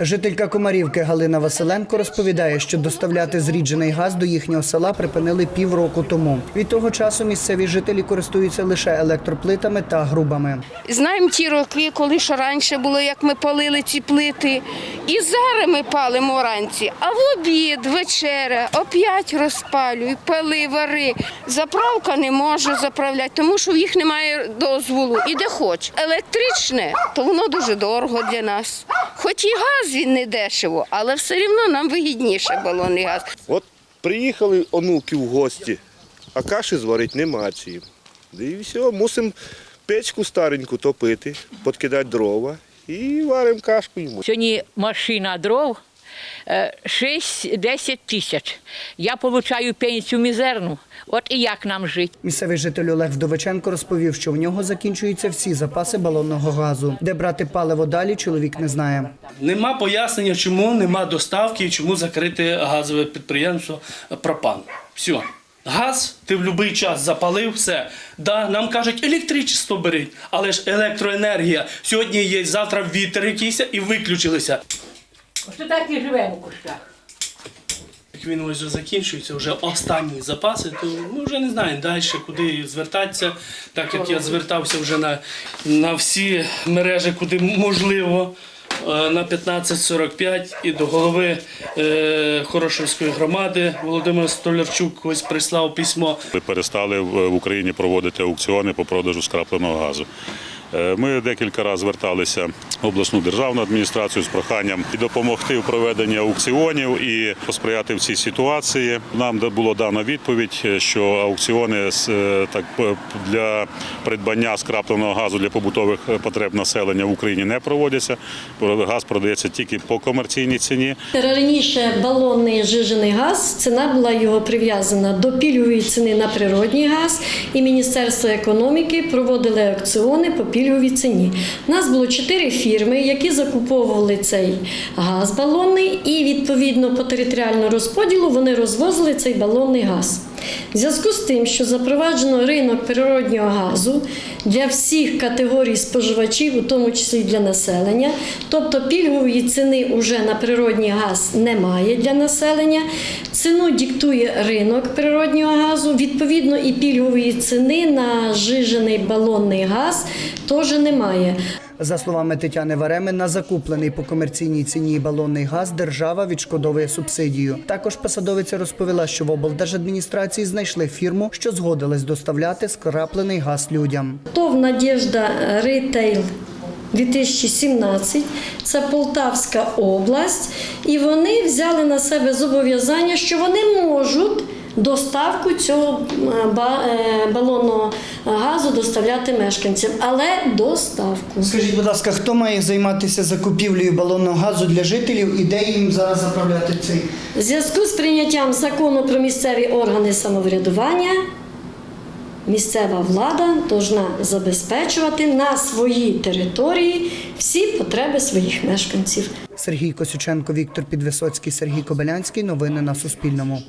Жителька Комарівки Галина Василенко розповідає, що доставляти зріджений газ до їхнього села припинили півроку тому. Від того часу місцеві жителі користуються лише електроплитами та грубами. Знаємо ті роки, коли що раніше було, як ми палили ці плити. І зараз ми палимо вранці, а в обід, вечеря, оп'ять розпалюй, пали, вари. Заправка не може заправляти, тому що в їх немає дозволу. І де хоч. Електричне, то воно дуже дорого для нас. Хоч і газ він не дешево, але все одно нам вигідніше балонний газ. От приїхали онуки в гості, а каші зварити нема чим. Да І все, мусимо печку стареньку топити, підкидати дрова і варимо кашку йому. Сьогодні машина дров 6-10 тисяч. Я отримую пенсію мізерну. От і як нам жити? Місцевий житель Олег Вдовиченко розповів, що в нього закінчуються всі запаси балонного газу. Де брати паливо далі, чоловік не знає. Нема пояснення, чому нема доставки і чому закрите газове підприємство Пропан. Все. Газ ти в будь-який час запалив, все. Да, нам кажуть, електричество беріть, але ж електроенергія. Сьогодні є, завтра вітер якийсь і виключилися. Що так і живемо у кущах? Як він ось вже закінчується, вже останні запаси, то ми вже не знаємо далі, куди звертатися. Так як я звертався вже на, на всі мережі, куди можливо. е, На 1545 і до голови е, Хорошівської громади Володимир Столярчук ось прислав письмо. Ми перестали в в Україні проводити аукціони по продажу скрапленого газу. Е, Ми декілька разів зверталися в обласну державну адміністрацію з проханням і допомогти в проведенні аукціонів і посприяти в цій ситуації. Нам було дано відповідь, е, що аукціони е, так для придбання скрапленого газу для побутових потреб населення в Україні не проводяться. Газ продається тільки по комерційній ціні. Раніше балонний жижений газ, ціна була його прив'язана до пільгової ціни на природній газ, і Міністерство економіки проводили аукціони по пільговій ціні. У нас було чотири фірми, які закуповували цей газ балонний, і відповідно по територіальному розподілу вони розвозили цей балонний газ. В зв'язку з тим, що запроваджено ринок природнього газу для всіх категорій споживачів, у тому числі для населення, тобто пільгової ціни вже на природній газ немає для населення. Ціну диктує ринок природнього газу. Відповідно, і пільгової ціни на жижений балонний газ теж немає. За словами Тетяни Вареми, на закуплений по комерційній ціні балонний газ держава відшкодовує субсидію. Також посадовиця розповіла, що в облдержадміністрації знайшли фірму, що згодилась доставляти скраплений газ людям. ТОВ Надєжда Ритейл 2017, це Полтавська область, і вони взяли на себе зобов'язання, що вони можуть доставку цього е, е, балонного газу доставляти мешканцям, але доставку. Скажіть, будь ласка, хто має займатися закупівлею балонного газу для жителів і де їм зараз заправляти цей? В зв'язку з прийняттям закону про місцеві органи самоврядування місцева влада повинна забезпечувати на своїй території всі потреби своїх мешканців. Сергій Косюченко, Віктор Підвисоцький, Сергій Кобилянський. Новини на Суспільному.